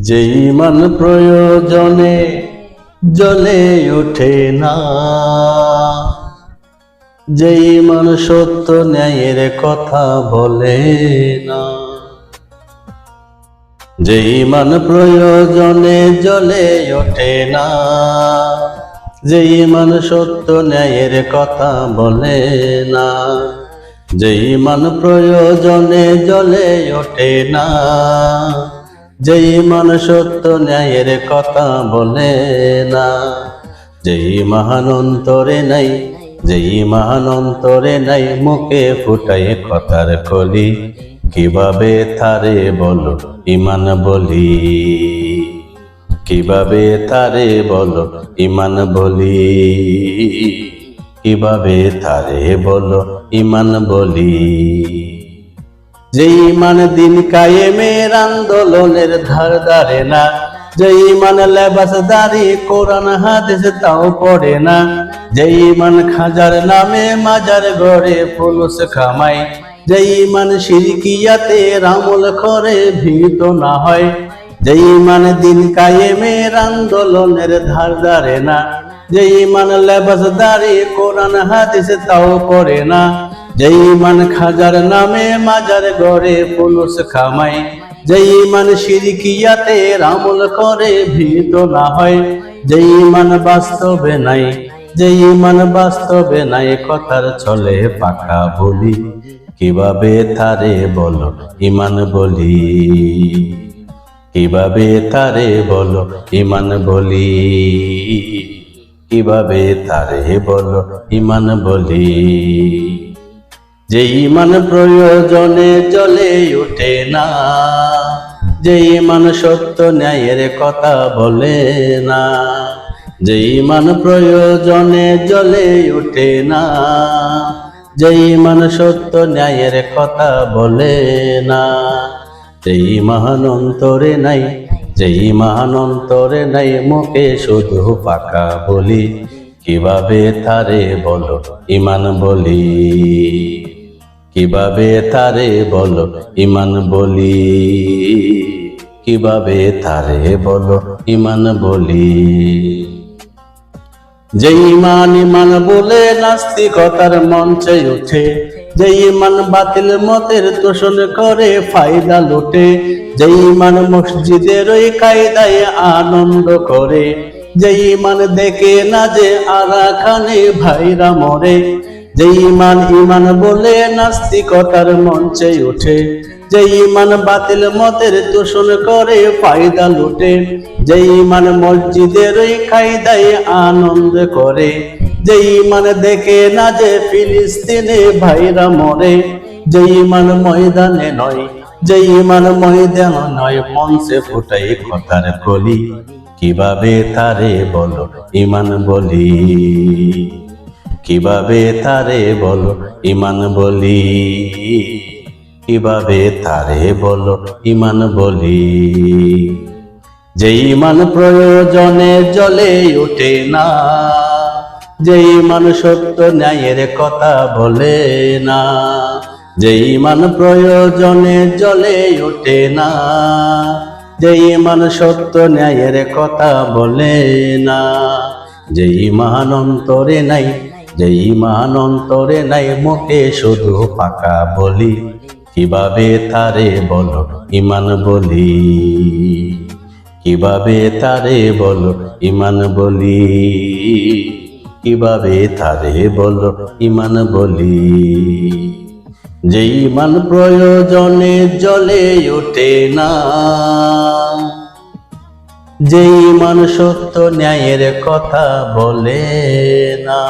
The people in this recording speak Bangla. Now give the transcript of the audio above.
যেই মান প্রয়োজনে জ্বলে ওঠে না। যেই মান সত্য ন্যায়ের কথা বলে না। যেই মান প্রয়োজনে জ্বলে ওঠে না। যেই মান সত্য ন্যায়ের কথা বলে না। যেই মান প্রয়োজনে জ্বলে ওঠে না। যেই মান সত্য ন্যায়ের কথা বলে না, যেই মহান অন্তরে নাই, যেই মহান অন্তরে নাই, মুখে ফুটাই কথার কলি, কীভাবে তারে বলো ইমান বলি? কীভাবে তারে বলো ইমান বলি? কীভাবে তারে বলো ইমান বলি? যেই ইমান দিন কায়ে কায়েমের আন্দোলনের ধার ধারে না, যেই ইমান লেবাস দারি কোরআন হাদিস তাও পড়ে না, যেই ইমান খাজার নামে মাজার গড়ে ফুলুস খামাই, যেই ইমান শিরকিয়াতে রামল করে ভীত না হয়, যেই ইমান দিন কায়ে কায়েমের আন্দোলনের ধার ধারে না, যেই ইমান লেবাস দারি কোরআন হাদিস তাও পড়ে না। যেই ইমান খাজার নামে মাজার গড়ে পুলুস খামাই যেই ইমান শিরকিয়াতে রামল করে ভীত না হয় যেই ইমান বাস্তবে নাই যেই ইমান বাস্তবে নাই কথার চলে পাকা বলি। কীভাবে তারে বলো ইমান বলি? কীভাবে তারে বলো ইমান বলি? কীভাবে তারে বলো ইমান বলি? যে ইমান প্রয়োজনে জ্বলে ওঠে না, যে ইমান সত্য ন্যায়ের কথা বলে না, যে ইমান প্রয়োজনে জ্বলে ওঠে না, যে ইমান সত্য ন্যায়ের কথা বলে না যেই মহান অন্তরে নাই যেই মহান অন্তরে নাই, মুখে শুধু পাকা বলি, কীভাবে তারে বলো ইমান বলি? কীভাবে তারে বলো, ইমান বলি? কীভাবে তারে বলো, ইমান বলি? যে ইমান ইমান বলে নাস্তিকতার মঞ্চে ওঠে, যে ইমান বাতিল মতের তোষণ করে ফায়দা লুটে, যে ইমান মসজিদের ওই কায়দায় আনন্দ করে, যে ইমান দেখে না যে আরা খানে ভাইরা মরে যে ইমান ইমান বলে নাস্তিকতার মঞ্চে ওঠে, যে ইমান বাতিল মতের তোষণ করে ফায়দা লুটে, যে ইমান মসজিদের ওই কায়দায় আনন্দ করে, যে ইমান দেখে না যে ফিলিস্তিনে ভাইরা মরে, যে ইমান ময়দানে নয়, যে ইমান ময়দান নয়, মঞ্চে ফুটাই কথার কলি। কীভাবে তারে বলো ইমান বলি? কীভাবে তারে বলো, ইমান বলি? কীভাবে তারে বলো, ইমান বলি? যে ইমান প্রয়োজনে জ্বলে ওঠে না যে ইমান সত্য ন্যায়ের কথা বলে না যে ইমান প্রয়োজনে জ্বলে ওঠে না যে ইমান সত্য ন্যায়ের কথা বলে না যে ইমান অন্তরে নাই যে ইমান অন্তরে নাই মুখে শুধু পাকা বলি, কীভাবে তারে বলো ইমান বলি? কীভাবে তারে বলো ইমান বলি? কীভাবে তারে বলো ইমান বলি? যে ইমান প্রয়োজনে জলে ওঠে না যে ইমান সত্য ন্যায়ের কথা বলে না।